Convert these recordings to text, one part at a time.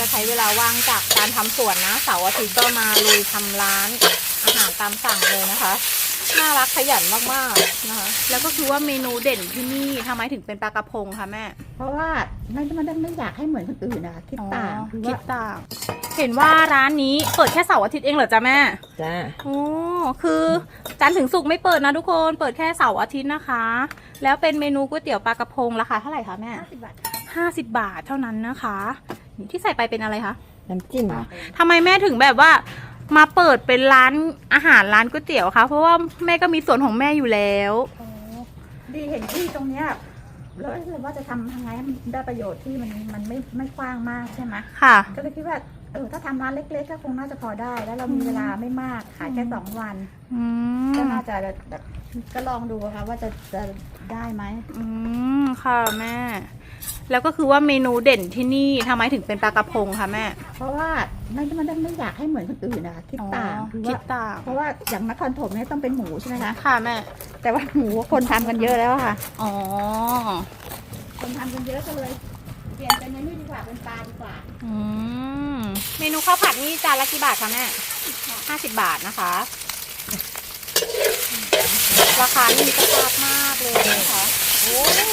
จะใช้เวลาว่างจากการทำสวนนะเสาร์อาทิตย์ก็มาลุยทำร้านอาหารตามสั่งเลยนะคะน่ารักขยันมากๆนะคะ แล้วก็คือว่าเมนูเด่นที่นี่ทำไมถึงเป็นปลากระพงคะแม่ เพราะว่าไม่ไม่ได้ไม่อยากให้เหมือนคนอื่นนะคะคิดต่างคือคิว่าดต่าง เห็นว่าร้านนี้เปิดแค่เสาร์อาทิตย์เองเหรอจ๊ะแม่ จ้าโอ้คือจันทร์ถึงศุกร์ไม่เปิดนะทุกคน เปิดแค่เสาร์อาทิตย์นะคะ แล้วเป็นเมนูก๋วยเตี๋ยวปลากระพงราคาเท่าไหร่คะแม่ห้าสิบบาทห้าสิบบาทเท่านั้นนะคะนี่ ที่ใส่ไปเป็นอะไรคะน้ำจิ้มทำไมแม่ถึงแบบว่า มาเปิดเป็นร้านอาหารร้านก๋วยเตี๋ยวคะเพราะว่าแม่ก็มีส่วนของแม่อยู่แล้วดีเห็นที่ตรงเนี้ยแล้วเลยว่าจะทำยังไงให้มันได้ประโยชน์ที่มันมันไม่ไม่กว้างมากใช่ไหมค่ะ ก็เลยคิดว่าเออถ้าทำร้านเล็กๆก็คงน่าจะพอได้ แล้วเรามีเวลาไม่มากขายแค่สองวัน อืก็มน่าจะแบบก็ลองดูค่ะว่าจะจะได้ไหม อืมค่ะแม่ แล้วก็คือว่าเมนูเด่นที่นี่ทำไมถึงเป็นปลากระพงคะแม่ เพราะว่าไม่ไม่ได้ไม่อยากให้เหมือนคนอื่นนะคะคิดต่างคือคิว่าดต่างเพราะว่าอย่างนครถมเนี่ยต้องเป็นหมูใช่ไหมคะค่ะแม่ แต่ว่าหมูคนทำกันเยอะแล้วอะค่ะ อ๋อ คนทำกันเยอะก็เลย เปลี่ยนเป็นอันนี้ดีกว่าเป็นปลาดีกว่าอืม เมนูข้าวผัดนี่จานละกี่บาทคะแม่ห้าสิบบาทนะคะ ราคานี่มีกระชากมากเลยนะคะ โอ้ย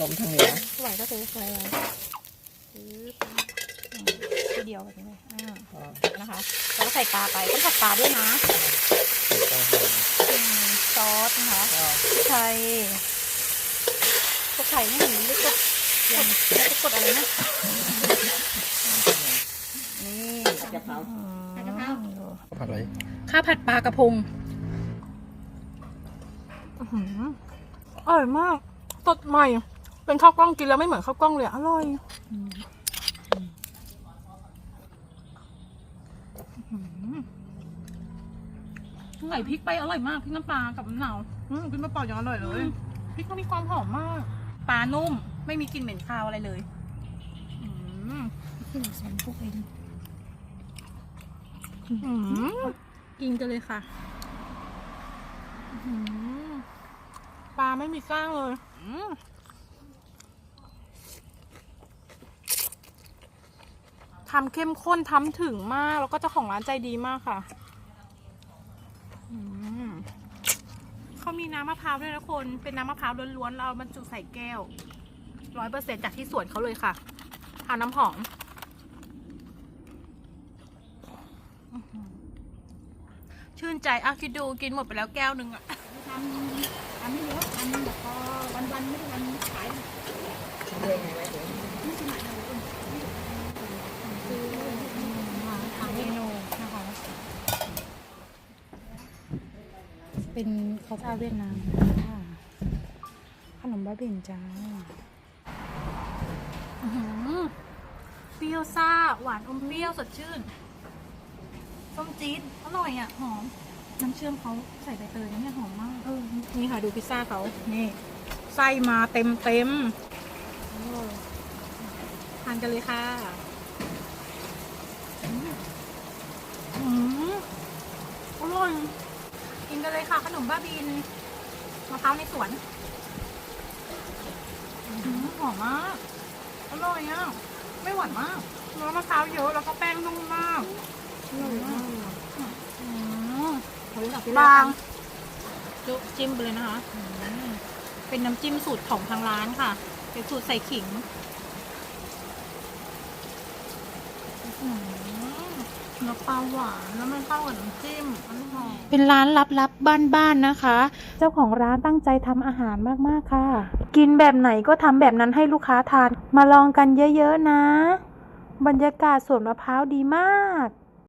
ลมทางเหนือสวยก็ซื้อสวยเลยซื้ออืมทีเดียวแบบนี้เลยอ่านะคะแล้วก็ใส่ปลาไปต้องผัดปลาด้วยนะอืมซอสนะคะพริกไทยกดไข่ไม่เห็นไม่กดยังไม่กดอะไรนะนี่กะเพราอืมผัดกะเพราผัดอะไรข้าวผัดปลากระพงอื้อหืออร่อยมาก สดใหม่ เป็นข้าวกล้องกินแล้วไม่เหมือนข้าวกล้องเลยอะอร่อยใส่พริกไปอร่อยมากพริกน้ำปลากับมะนาวอืมพริกมะเปล่ายังอร่อยเลยพริกก็มีความหอมมากปลานุ่ม ไม่มีกลิ่นเหม็นคาวอะไรเลยอืมที่เราใส่พวกเองอืมกินกันเลยค่ะอืมปลาไม่มีกล้างเลย อืม ทำเข้มข้นทำถึงมาก แล้วก็เจ้าของร้านใจดีมากค่ะเขามีน้ำมะพร้าวด้วยนะคนเป็นน้ำมะพร้าวล้วนๆเราบรรจุใส่แก้วร้อยเปอร์เซ็นจากที่สวนเขาเลยค่ะทานน้ำหอมชื่นใจอะคิดดูกินหมดไปแล้วแก้วหนึ่งอะทำทำไม่เยอะทำแบบพอวันวันๆไม่ได้ทำขาย ทางเมนูนะคะ เป็นข้าวเจ้าเวียดนามค่ะขนมบ้าบินจ้าอื้อหือเปรี้ยวซ่า หวานอมเปรี้ยวสดชื่น ส้มจี๊ดอร่อยอะ หอม น้ำเชื่อมเขาใส่ใบเตยนะเนี่ยหอมมากเออนี่ค่ะดูพิซซ่าเขานี่ ไส้มาเต็มเต็มๆโอ้ทานกันเลยค่ะอืมอร่อย กินกันเลยค่ะขนมบ้าบินมะพร้าวในสวนอืมหอมมากอร่อยอะไม่หวานมากเนื้อมะพร้าวเยอะแล้วก็แป้งนุ่มมากอร่อยมากอืมบางจุจิ้มไปเลยนะคะอืมเป็นน้ำจิ้มสูตรของทางร้านค่ะ เป็นสูตรใส่ขิง อืมเนื้อปลาหวานแล้วมันเข้ากับน้ำจิ้มมันหอมเป็นร้านลับๆบ้านๆนะคะ เจ้าของร้านตั้งใจทำอาหารมากๆค่ะ กินแบบไหนก็ทำแบบนั้นให้ลูกค้าทาน มาลองกันเยอะๆนะ บรรยากาศสวนมะพร้าวดีมาก